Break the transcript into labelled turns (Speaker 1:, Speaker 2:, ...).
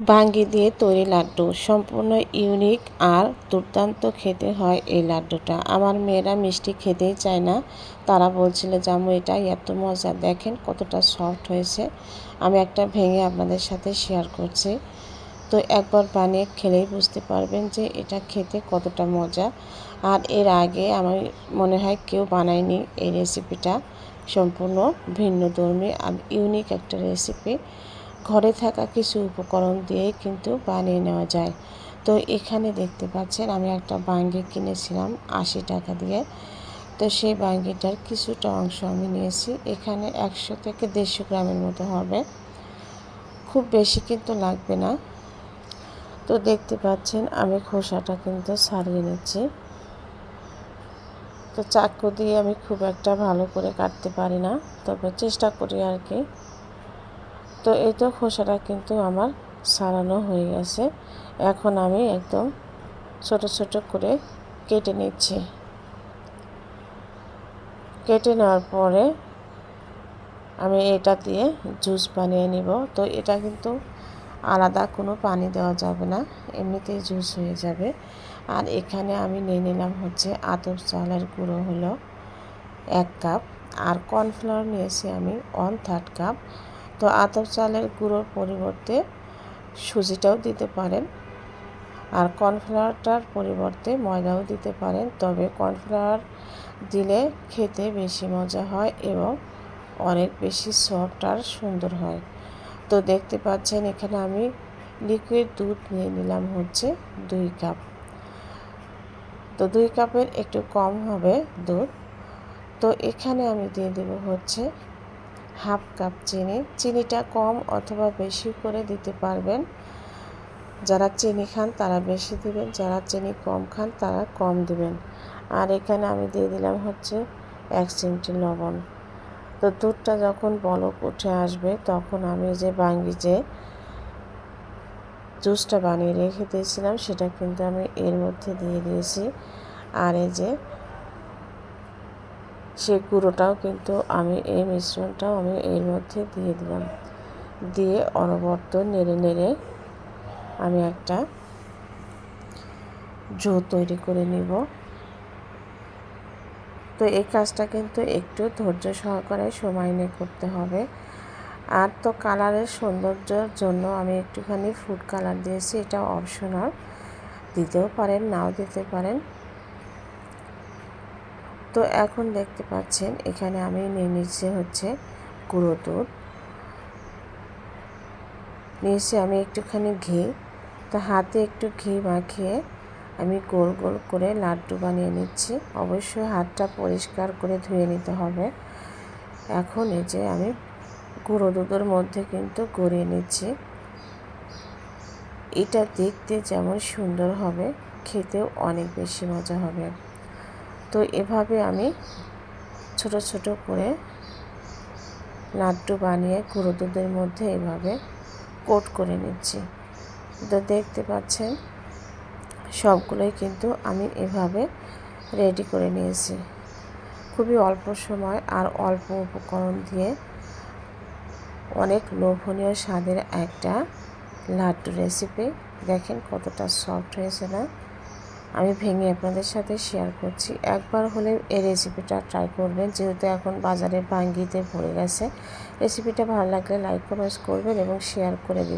Speaker 1: ভাঙ্গি দিয়ে তৈরি লাড্ডু। সম্পূর্ণ ইউনিক আর দুর্দান্ত খেতে হয় এই লাড্ডুটা। আমার মেয়েরা মিষ্টি খেতেই চায় না। তারা বলছিল, জামু, এটা এত মজা। দেখেন কতটা সফট হয়েছে। আমি একটা ভেঙে আপনাদের সাথে শেয়ার করছি। তো একবার বানিয়ে খেলেই বুঝতে পারবেন যে এটা খেতে কতটা মজা। আর এর আগে আমার মনে হয় কেউ বানায়নি এই রেসিপিটা। সম্পূর্ণ ভিন্ন ধর্মী আর ইউনিক একটা রেসিপি। ঘরে থাকা কিছু উপকরণ দিয়েই কিন্তু বানিয়ে নেওয়া যায়। তো এখানে দেখতে পাচ্ছেন, আমি একটা বাঙ্গি কিনেছিলাম আশি টাকা দিয়ে। তো সেই বাঙ্গিটার কিছুটা অংশ আমি নিয়েছি। এখানে একশো থেকে দেড়শো গ্রামের মতো হবে। খুব বেশি কিন্তু লাগবে না। তো দেখতে পাচ্ছেন, আমি খোসাটা কিন্তু ছাড়িয়ে নিচ্ছি। তো চাকু দিয়ে আমি খুব একটা ভালো করে কাটতে পারি না, তবে চেষ্টা করি আর কি। তো এই তো খোসাটা কিন্তু আমার সারানো হয়ে গেছে। এখন আমি একদম ছোট ছোট করে কেটে নিচ্ছি। কেটে নেওয়ার পরে আমি এটা দিয়ে জুস বানিয়ে নিব। তো এটা কিন্তু আলাদা কোনো পানি দেওয়া যাবে না, এমনিতেই জুস হয়ে যাবে। আর এখানে আমি নিয়ে নিলাম হচ্ছে আতপ চালের গুঁড়ো হলো এক কাপ। আর কর্নফ্লাওয়ার নিয়েছি আমি ওয়ান থার্ড কাপ। তো আতপ চালের গুঁড়োর পরিবর্তে সুজিটাও দিতে পারেন। আর কর্নফ্লাওয়ারটার পরিবর্তে ময়দাও দিতে পারেন। তবে কর্নফ্লাওয়ার দিলে খেতে বেশি মজা হয় এবং অনেক বেশি সফট আর সুন্দর হয়। তো দেখতে পাচ্ছেন, এখানে আমি লিকুইড দুধ নিয়ে নিলাম হচ্ছে দুই কাপ। তো দুই কাপের একটু কম হবে দুধ। তো এখানে আমি দিয়ে দেব হচ্ছে হাফ কাপ চিনি। চিনিটা কম অথবা বেশি করে দিতে পারবেন। যারা চিনি খান, তারা বেশি দিবেন। যারা চিনি কম খান, তারা কম দিবেন। আর এখানে আমি দিয়ে দিলাম হচ্ছে এক চিমটি লবণ। তো দুধটা যখন বলক উঠে আসবে, তখন আমি যে বাঙ্গি যে জুসটা বানিয়ে রেখে দিয়েছিলাম, সেটা কিন্তু আমি এর মধ্যে দিয়ে দিয়েছি। আর এই যে সে গুঁড়োটাও কিন্তু আমি এই মিশ্রণটাও আমি এর মধ্যে দিয়ে দিলাম। দিয়ে অনবর্ত নেড়ে নেড়ে আমি একটা জো তৈরি করে নিব। তো এই কাজটা কিন্তু একটু ধৈর্য সহকারে সময় নিয়ে করতে হবে। আর তো কালারের সৌন্দর্যের জন্য আমি একটুখানি ফুড কালার দিয়েছি, এটা অপশনাল। দিতেও পারেন, নাও দিতে পারেন। তো এখন দেখতে পাচ্ছেন, এখানে আমি নিয়ে নিচ্ছি হচ্ছে গুঁড়ো দুধ। নিয়েছি আমি একটুখানি ঘি। তো হাতে একটু ঘি মাখিয়ে আমি গোল গোল করে লাড্ডু বানিয়ে নিচ্ছি। অবশ্যই হাতটা পরিষ্কার করে ধুয়ে নিতে হবে। এখন এই যে আমি গুঁড়ো দুধের মধ্যে কিন্তু গড়িয়ে নিচ্ছি। এটা দেখতে যেমন সুন্দর হবে, খেতেও অনেক বেশি মজা হবে। তো এভাবে আমি ছোট ছোট করে লাড্ডু বানিয়ে গুঁড়ো দুধের মধ্যে এভাবে কোট করে নিচ্ছি। তো দেখতে পাচ্ছেন, সবগুলোই কিন্তু আমি এভাবে রেডি করে নিয়েছি। খুবই অল্প সময় আর অল্প উপকরণ দিয়ে অনেক লোভনীয় স্বাদের একটা লাড্ডু রেসিপি দেখেন কতটা সফট হয়েছে না? আমি ভেঙে আপনাদের সাথে শেয়ার করছি। একবার হলে এই রেসিপিটা ট্রাই করবেন। যেহেতু এখন বাজারে ভাঙ্গিতে ভরে গেছে রেসিপিটা ভালো লাগলে লাইক কমেন্টস করবেন এবং শেয়ার করে দেবেন।